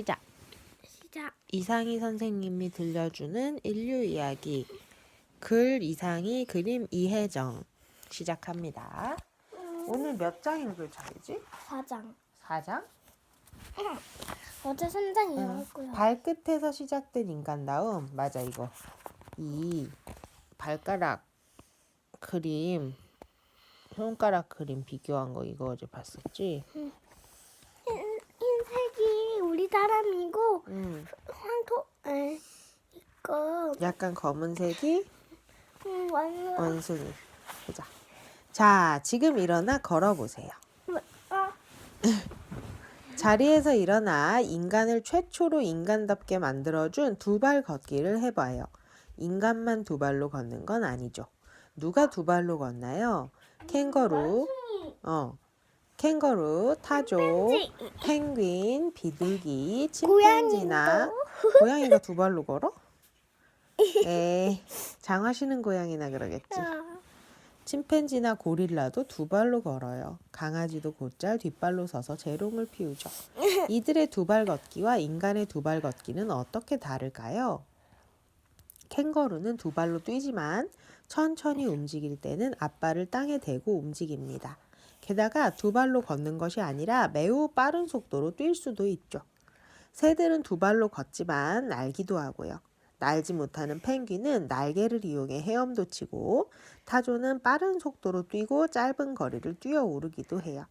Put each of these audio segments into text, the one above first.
시작. 시작. 이상희 선생님이 들려주는 인류 이야기. 글 이상희 그림 이혜정. 시작합니다. 오늘 몇 장 읽을 차례지? 4장. 4장? 어제 3장 읽었고요. 발끝에서 시작된 인간다움. 맞아 이거. 이 발가락 그림 손가락 그림 비교한 거 이거 어제 봤었지? 우리 사람이고 응. 황토 에 이거 약간 검은색이 음, 완전 원숭이. 보자. 자, 지금 일어나 걸어보세요. 아, 자리에서 일어나 인간을 최초로 인간답게 만들어준 두 발 걷기를 해봐요. 인간만 두 발로 걷는 건 아니죠. 누가 두 발로 걷나요? 캥거루, 어, 캥거루, 타조, 펭귄, 비둘기, 침팬지나 고양이가 두 발로 걸어? 에, 장화시는 고양이나 그러겠지. 아, 침팬지나 고릴라도 두 발로 걸어요. 강아지도 곧잘 뒷발로 서서 재롱을 피우죠. 이들의 두 발 걷기와 인간의 두 발 걷기는 어떻게 다를까요? 캥거루는 두 발로 뛰지만 천천히 움직일 때는 앞발을 땅에 대고 움직입니다. 게다가 두 발로 걷는 것이 아니라 매우 빠른 속도로 뛸 수도 있죠. 새들은 두 발로 걷지만 날기도 하고요. 날지 못하는 펭귄은 날개를 이용해 헤엄도 치고 타조는 빠른 속도로 뛰고 짧은 거리를 뛰어 오르기도 해요.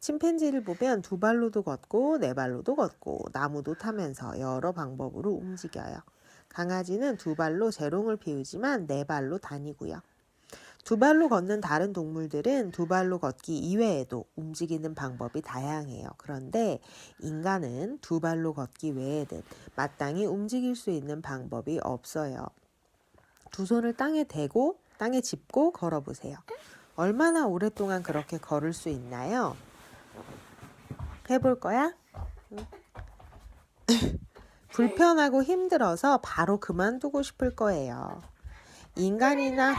침팬지를 보면 두 발로도 걷고 네 발로도 걷고 나무도 타면서 여러 방법으로 움직여요. 강아지는 두 발로 재롱을 피우지만 네 발로 다니고요. 두 발로 걷는 다른 동물들은 두 발로 걷기 이외에도 움직이는 방법이 다양해요. 그런데 인간은 두 발로 걷기 외에는 마땅히 움직일 수 있는 방법이 없어요. 두 손을 땅에 대고 땅에 짚고 걸어보세요. 얼마나 오랫동안 그렇게 걸을 수 있나요? 해볼 거야? 응. 불편하고 힘들어서 바로 그만두고 싶을 거예요. 인간이나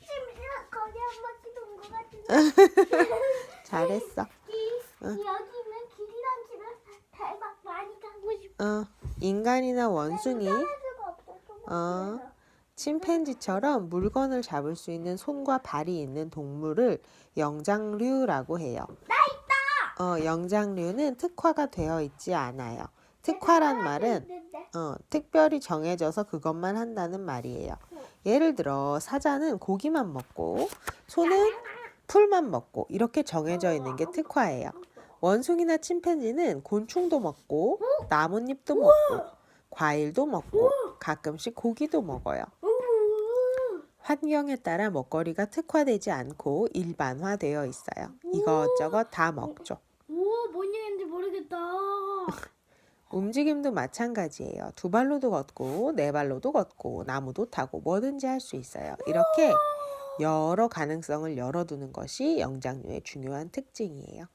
심지어 거기 한 바퀴 돈것 같은데 잘했어. 이- 여기는 길이랑 집을 대박 많이 가고 싶어. 어, 인간이나 원숭이, 어. 침팬지처럼 물건을 잡을 수 있는 손과 발이 있는 동물을 영장류라고 해요. 나 있다. 어, 영장류는 특화가 되어 있지 않아요. 특화란 말은. 어, 특별히 정해져서 그것만 한다는 말이에요. 예를 들어 사자는 고기만 먹고 소는 풀만 먹고 이렇게 정해져 있는 게 특화예요. 원숭이나 침팬지는 곤충도 먹고 나뭇잎도 먹고 과일도 먹고 가끔씩 고기도 먹어요. 환경에 따라 먹거리가 특화되지 않고 일반화되어 있어요. 이것저것 다 먹죠. 오, 뭔 얘기인지 모르겠다. 움직임도 마찬가지예요. 두 발로도 걷고 네 발로도 걷고 나무도 타고 뭐든지 할 수 있어요. 이렇게 여러 가능성을 열어두는 것이 영장류의 중요한 특징이에요.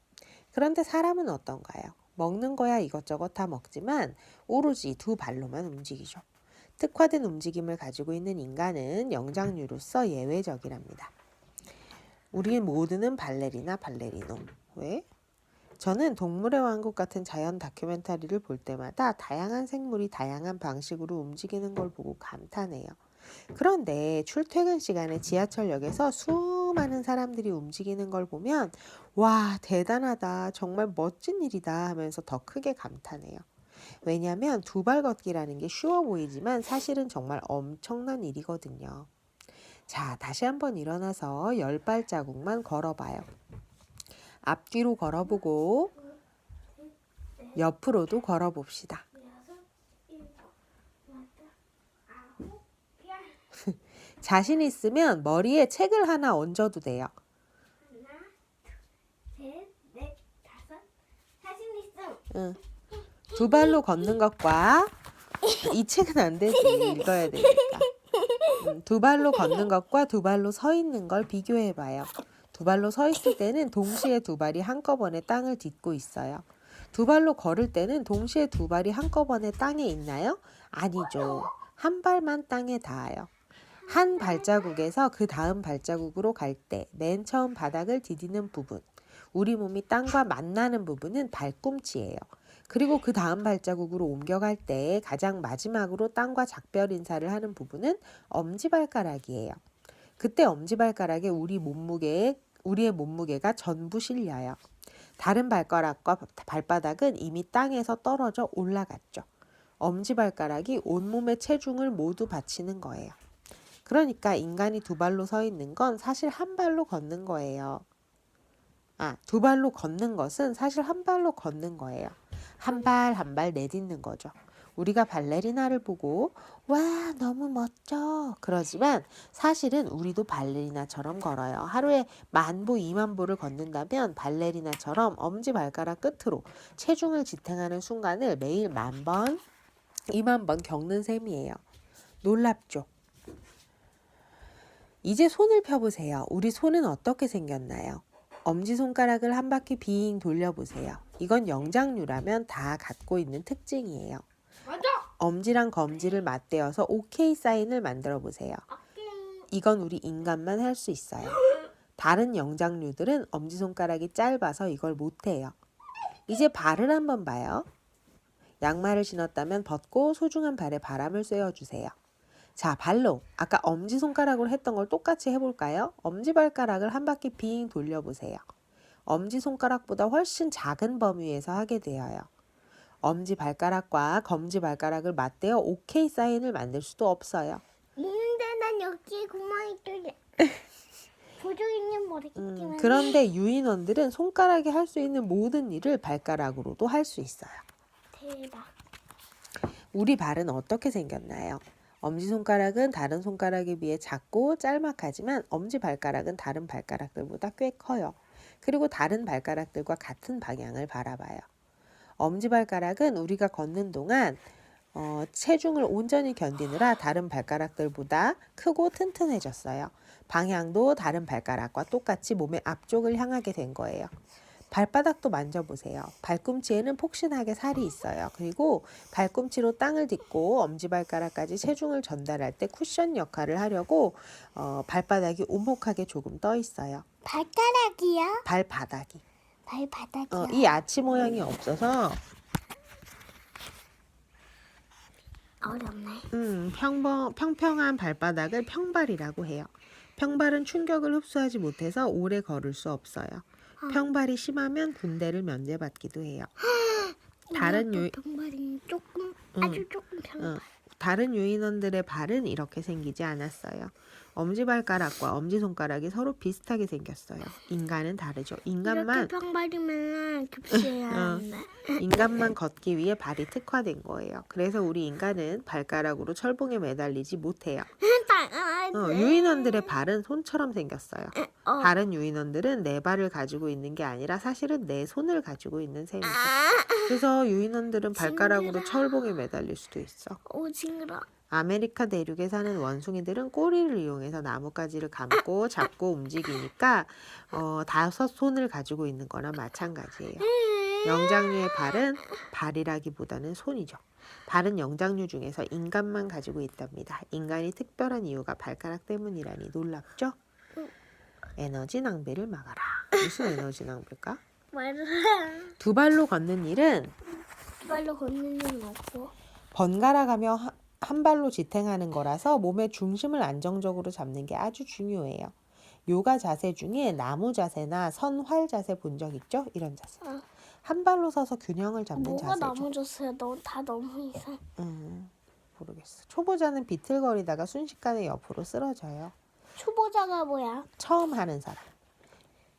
그런데 사람은 어떤가요? 먹는 거야 이것저것 다 먹지만 오로지 두 발로만 움직이죠. 특화된 움직임을 가지고 있는 인간은 영장류로서 예외적이랍니다. 우리 모두는 발레리나 발레리노. 왜? 저는 동물의 왕국 같은 자연 다큐멘터리를 볼 때마다 다양한 생물이 다양한 방식으로 움직이는 걸 보고 감탄해요. 그런데 출퇴근 시간에 지하철역에서 수많은 사람들이 움직이는 걸 보면 와, 대단하다. 정말 멋진 일이다 하면서 더 크게 감탄해요. 왜냐하면 두 발 걷기라는 게 쉬워 보이지만 사실은 정말 엄청난 일이거든요. 자, 다시 한번 일어나서 열 발자국만 걸어봐요. 앞뒤로 걸어보고 옆으로도 걸어봅시다. 여섯, 일곱, 여덟, 아홉, 열. 자신 있으면 머리에 책을 하나 얹어도 돼요. 하나, 둘, 셋, 넷, 다섯. 자신 있음. 응. 두 발로 걷는 것과 이 책은 안 되지 읽어야 되니까. 음, 두 발로 걷는 것과 두 발로 서 있는 걸 비교해 봐요. 두 발로 서 있을 때는 동시에 두 발이 한꺼번에 땅을 딛고 있어요. 두 발로 걸을 때는 동시에 두 발이 한꺼번에 땅에 있나요? 아니죠. 한 발만 땅에 닿아요. 한 발자국에서 그 다음 발자국으로 갈 때 맨 처음 바닥을 디디는 부분, 우리 몸이 땅과 만나는 부분은 발꿈치예요. 그리고 그 다음 발자국으로 옮겨갈 때 가장 마지막으로 땅과 작별 인사를 하는 부분은 엄지발가락이에요. 그때 엄지발가락에 우리 몸무게에 우리의 몸무게가 전부 실려요. 다른 발가락과 발바닥은 이미 땅에서 떨어져 올라갔죠. 엄지발가락이 온몸의 체중을 모두 바치는 거예요. 그러니까 인간이 두 발로 서 있는 건 사실 한 발로 걷는 거예요. 아, 두 발로 걷는 것은 사실 한 발로 걷는 거예요. 한 발 한 발 내딛는 거죠. 우리가 발레리나를 보고 와 너무 멋져 그러지만 사실은 우리도 발레리나처럼 걸어요. 하루에 만보 이만보를 걷는다면 발레리나처럼 엄지발가락 끝으로 체중을 지탱하는 순간을 매일 만 번, 이만 번 겪는 셈이에요. 놀랍죠? 이제 손을 펴보세요. 우리 손은 어떻게 생겼나요? 엄지손가락을 한 바퀴 빙 돌려보세요. 이건 영장류라면 다 갖고 있는 특징이에요. 맞아. 엄지랑 검지를 맞대어서 OK 사인을 만들어 보세요. 이건 우리 인간만 할 수 있어요. 다른 영장류들은 엄지손가락이 짧아서 이걸 못해요. 이제 발을 한번 봐요. 양말을 신었다면 벗고 소중한 발에 바람을 쐬어주세요. 자, 발로 아까 엄지손가락으로 했던 걸 똑같이 해볼까요? 엄지발가락을 한 바퀴 빙 돌려보세요. 엄지손가락보다 훨씬 작은 범위에서 하게 되어요. 엄지발가락과 검지발가락을 맞대어 OK 사인을 만들 수도 없어요. 있는데 난 여기 구멍이 뚫려. 보조기는 모르겠지만. 음, 그런데 유인원들은 손가락이 할 수 있는 모든 일을 발가락으로도 할 수 있어요. 대박. 우리 발은 어떻게 생겼나요? 엄지손가락은 다른 손가락에 비해 작고 짤막하지만 엄지발가락은 다른 발가락들보다 꽤 커요. 그리고 다른 발가락들과 같은 방향을 바라봐요. 엄지발가락은 우리가 걷는 동안 어, 체중을 온전히 견디느라 다른 발가락들보다 크고 튼튼해졌어요. 방향도 다른 발가락과 똑같이 몸의 앞쪽을 향하게 된 거예요. 발바닥도 만져보세요. 발꿈치에는 폭신하게 살이 있어요. 그리고 발꿈치로 땅을 딛고 엄지발가락까지 체중을 전달할 때 쿠션 역할을 하려고 어, 발바닥이 오목하게 조금 떠 있어요. 발가락이야? 발바닥이. 발바닥이야. 어, 이 아치 모양이 없어서 어렵네. 음, 평범, 평평한 발바닥을 평발이라고 해요. 평발은 충격을 흡수하지 못해서 오래 걸을 수 없어요. 평발이 심하면 군대를 면제받기도 해요. 다른 유, 평발이 조금 음. 아주 조금 평발. 어, 다른 유인원들의 발은 이렇게 생기지 않았어요. 엄지발가락과 엄지손가락이 서로 비슷하게 생겼어요. 인간은 다르죠. 인간만 이렇게 평발이면 급식해야 어. 하는데. 인간만 걷기 위해 발이 특화된 거예요. 그래서 우리 인간은 발가락으로 철봉에 매달리지 못해요. 어, 유인원들의 발은 손처럼 생겼어요. 어. 다른 유인원들은 네 발을 가지고 있는 게 아니라 사실은 네 손을 가지고 있는 셈이죠. 그래서 유인원들은 발가락으로 철봉에 매달릴 수도 있어. 오 징그러. 아메리카 대륙에 사는 원숭이들은 꼬리를 이용해서 나뭇가지를 감고 잡고 움직이니까 어, 다섯 손을 가지고 있는 거나 마찬가지예요. 영장류의 발은 발이라기보다는 손이죠. 발은 영장류 중에서 인간만 가지고 있답니다. 인간이 특별한 이유가 발가락 때문이라니 놀랍죠? 에너지 낭비를 막아라. 무슨 에너지 낭비일까? 두 발로 걷는 일은 발로 걷는 건 없고. 번갈아 가며 하- 한 발로 지탱하는 거라서 몸의 중심을 안정적으로 잡는 게 아주 중요해요. 요가 자세 중에 나무 자세나 선활 자세 본 적 있죠? 이런 자세. 어. 한 발로 서서 균형을 잡는 뭐가 자세죠. 넘어졌어요? 너 다 너무 이상. 음, 모르겠어. 초보자는 비틀거리다가 순식간에 옆으로 쓰러져요. 초보자가 뭐야? 처음 하는 사람.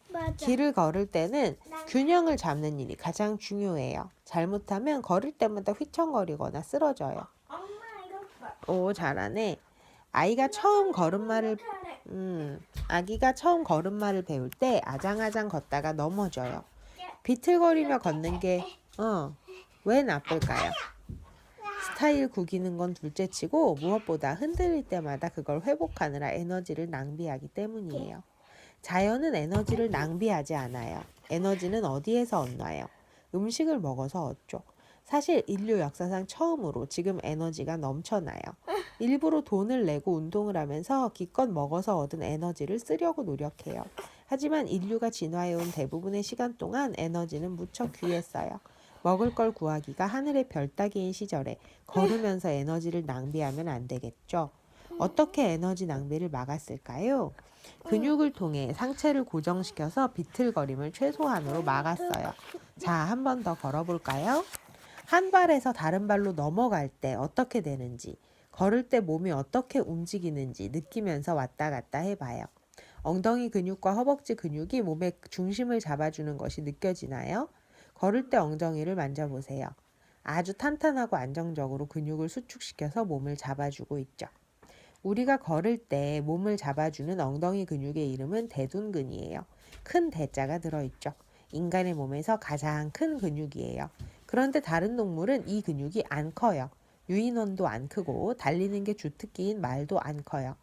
맞아. 길을 걸을 때는 균형을 잡는 일이 가장 중요해요. 잘못하면 걸을 때마다 휘청거리거나 쓰러져요. 엄마 이거 봐. 오, 잘하네. 아이가 처음 걸음마를 음, 아기가 처음 걸음마를 배울 때 아장아장 걷다가 넘어져요. 비틀거리며 걷는 게 어, 왜 나쁠까요? 스타일 구기는 건 둘째 치고 무엇보다 흔들릴 때마다 그걸 회복하느라 에너지를 낭비하기 때문이에요. 자연은 에너지를 낭비하지 않아요. 에너지는 어디에서 얻나요? 음식을 먹어서 얻죠. 사실 인류 역사상 처음으로 지금 에너지가 넘쳐나요. 일부러 돈을 내고 운동을 하면서 기껏 먹어서 얻은 에너지를 쓰려고 노력해요. 하지만 인류가 진화해온 대부분의 시간 동안 에너지는 무척 귀했어요. 먹을 걸 구하기가 하늘의 별 따기인 시절에 걸으면서 에너지를 낭비하면 안 되겠죠. 어떻게 에너지 낭비를 막았을까요? 근육을 통해 상체를 고정시켜서 비틀거림을 최소한으로 막았어요. 자, 한 번 더 걸어볼까요? 한 발에서 다른 발로 넘어갈 때 어떻게 되는지, 걸을 때 몸이 어떻게 움직이는지 느끼면서 왔다 갔다 해봐요. 엉덩이 근육과 허벅지 근육이 몸의 중심을 잡아주는 것이 느껴지나요? 걸을 때 엉덩이를 만져보세요. 아주 탄탄하고 안정적으로 근육을 수축시켜서 몸을 잡아주고 있죠. 우리가 걸을 때 몸을 잡아주는 엉덩이 근육의 이름은 대둔근이에요. 큰 대자가 들어있죠. 인간의 몸에서 가장 큰 근육이에요. 그런데 다른 동물은 이 근육이 안 커요. 유인원도 안 크고 달리는 게 주특기인 말도 안 커요.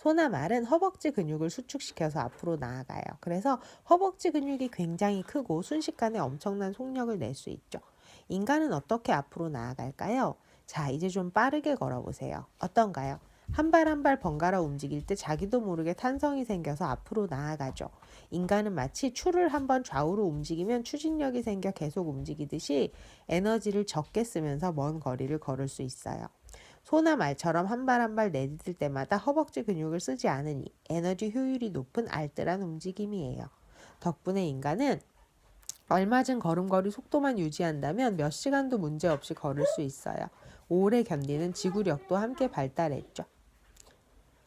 소나 말은 허벅지 근육을 수축시켜서 앞으로 나아가요. 그래서 허벅지 근육이 굉장히 크고 순식간에 엄청난 속력을 낼 수 있죠. 인간은 어떻게 앞으로 나아갈까요? 자, 이제 좀 빠르게 걸어보세요. 어떤가요? 한 발 한 발 번갈아 움직일 때 자기도 모르게 탄성이 생겨서 앞으로 나아가죠. 인간은 마치 추를 한번 좌우로 움직이면 추진력이 생겨 계속 움직이듯이 에너지를 적게 쓰면서 먼 거리를 걸을 수 있어요. 소나 말처럼 한 발 한 발 내딛을 때마다 허벅지 근육을 쓰지 않으니 에너지 효율이 높은 알뜰한 움직임이에요. 덕분에 인간은 얼마전 걸음걸이 속도만 유지한다면 몇 시간도 문제없이 걸을 수 있어요. 오래 견디는 지구력도 함께 발달했죠.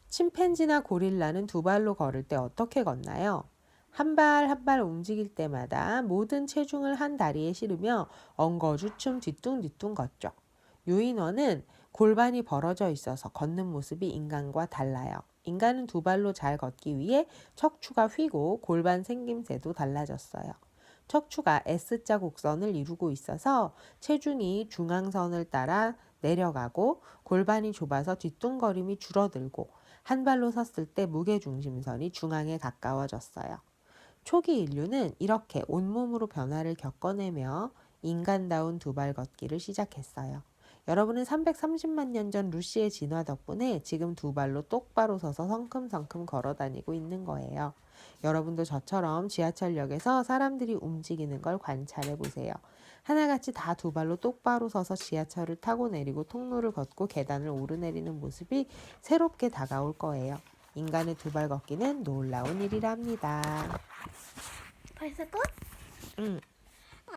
침팬지나 고릴라는 두 발로 걸을 때 어떻게 걷나요? 한 발 한발 움직일 때마다 모든 체중을 한 다리에 실으며 엉거주춤 뒤뚱뒤뚱 걷죠. 유인원은 골반이 벌어져 있어서 걷는 모습이 인간과 달라요. 인간은 두 발로 잘 걷기 위해 척추가 휘고 골반 생김새도 달라졌어요. 척추가 S자 곡선을 이루고 있어서 체중이 중앙선을 따라 내려가고 골반이 좁아서 뒤뚱거림이 줄어들고 한 발로 섰을 때 무게 중심선이 중앙에 가까워졌어요. 초기 인류는 이렇게 온몸으로 변화를 겪어내며 인간다운 두 발 걷기를 시작했어요. 여러분은 330만 년 전 루시의 진화 덕분에 지금 두 발로 똑바로 서서 성큼성큼 걸어 다니고 있는 거예요. 여러분도 저처럼 지하철역에서 사람들이 움직이는 걸 관찰해 보세요. 하나같이 다 두 발로 똑바로 서서 지하철을 타고 내리고 통로를 걷고 계단을 오르내리는 모습이 새롭게 다가올 거예요. 인간의 두 발 걷기는 놀라운 일이랍니다. 벌써 끝? 응.